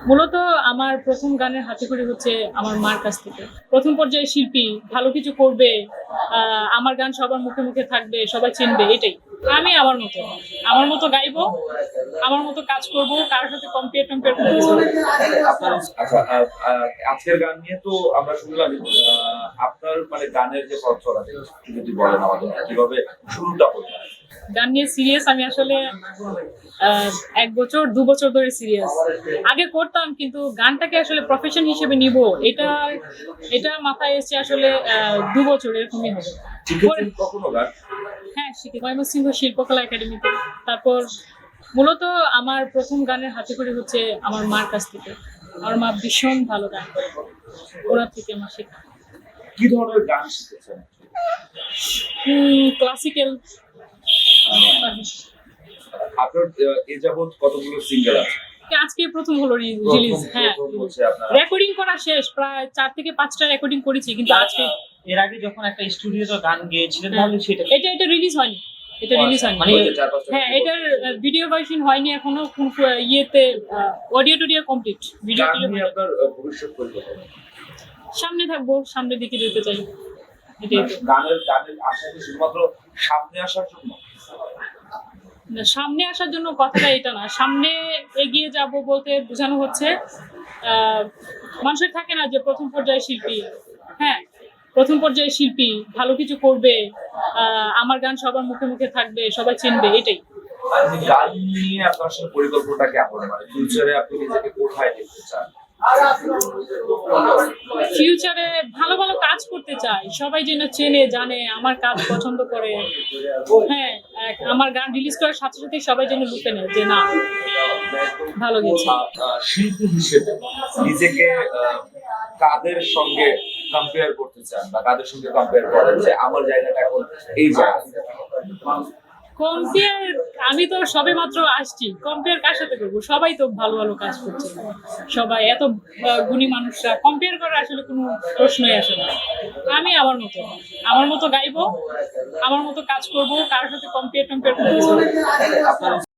মূলত আমার প্রথম গানের হাতেখড়ি হচ্ছে আমার মার কাছ থেকে। প্রথম পর্যায়ে শিল্পী ভালো কিছু করবে আমার গান সবার মুখে মুখে থাকবে সবাই চিনবে এটাই। আমি আমার মতো আমার মতো গাইবো আমার মতো কাজ করব কারোর সাথে কম্পেয়ার টম্পেয়ার আহ, আজকের গান নিয়ে তো আমরা শুনলাম আপনার মানে গানের যে পথ চলা যদি বলেন আমাদের কীভাবে শুরুটা হলো গান নিয়ে সিরিয়াস আমি আসলে এক বছর দু বছর ধরে সিরিয়াস আগে করতাম কিন্তু গানটাকে আসলে প্রফেশন হিসেবে নিব এটা এটা মাথায় এসছে আসলে দু বছর এরকমই হবে। হ্যাঁ শিখি ময়মনসিংহ শিল্পকলা একাডেমিতে। তারপর মূলত আমার প্রথম গানের হাতে করে হচ্ছে আমার মার কাছ থেকে। আমার মা ভীষণ ভালো গান করে। ওনার থেকে আমার শেখা। কি ধরনের গান শিখেছেন? ক্লাসিক্যাল আপনার এ যাবৎ কতগুলো সিঙ্গেল আছে? আজকে প্রথম হলো রিলিজ হ্যাঁ। রেকর্ডিং করা শেষ প্রায় চার থেকে পাঁচটা রেকর্ডিং করেছি কিন্তু আজকে এর আগে যখন একটা স্টুডিওতে গান গেয়েছিলেন তাহলে সেটা এটা এটা রিলিজ হয়নি। এটা রিলিজ হয়নি। মানে- হ্যাঁ এটার ভিডিও ভার্সন হয়নি এখনও কোন ইয়েতে অডিও টডিও কমপ্লিট ভিডিও আপনার ভবিষ্যৎ পরিকল্পনা সামনে থাকব সামনের দিকে যেতে চাই। গানের গানের আশা কি শুধুমাত্র সামনে আসার জন্য? সামনে আসার জন্য কথাটা এটা না। সামনে এগিয়ে যাব বলতে বোঝানো হচ্ছে মানুষের থাকে না যে প্রথম পর্যায়ে শিল্পী হ্যাঁ প্রথম পর্যায়ে শিল্পী ভালো কিছু করবে আমার গান সবার মুখে মুখে থাকবে সবাই চিনবে এটাই। গান নিয়ে আপনার আসলে পরিকল্পনাটা কেমন? মানে ফিউচারে আপনি নিজেকে কোথায় দেখতে চান? ফিউচারে ভালো ভালো কাজ করতে চাই সবাই যেন চেনে, জানে, আমার কাজ পছন্দ করে। হ্যাঁ আমার গান রিলিজ করার সাথে সাথে সবাই যেন লুকে নেয় যে না, ভালো গেছে। শিল্পী হিসেবে নিজেকে কাদের সঙ্গে কম্পেয়ার করতে চান বা কাদের সঙ্গে কম্পেয়ার করেন? যে আমার জায়গাটা এখন এই জায়গা কম্পেয়ার আমি তো সবে মাত্র আসছি। কম্পেয়ার কার সাথে করব? সবাই তো ভালো ভালো কাজ করছে। সবাই এত গুণী মানুষরা। কম্পেয়ার করার আসলে কোনো প্রশ্নই আসে না। আমি আমার মতো। আমার মতো গাইবো, আমার মতো কাজ করব, কারোর সাথে কম্পেয়ার টম্পেয়ার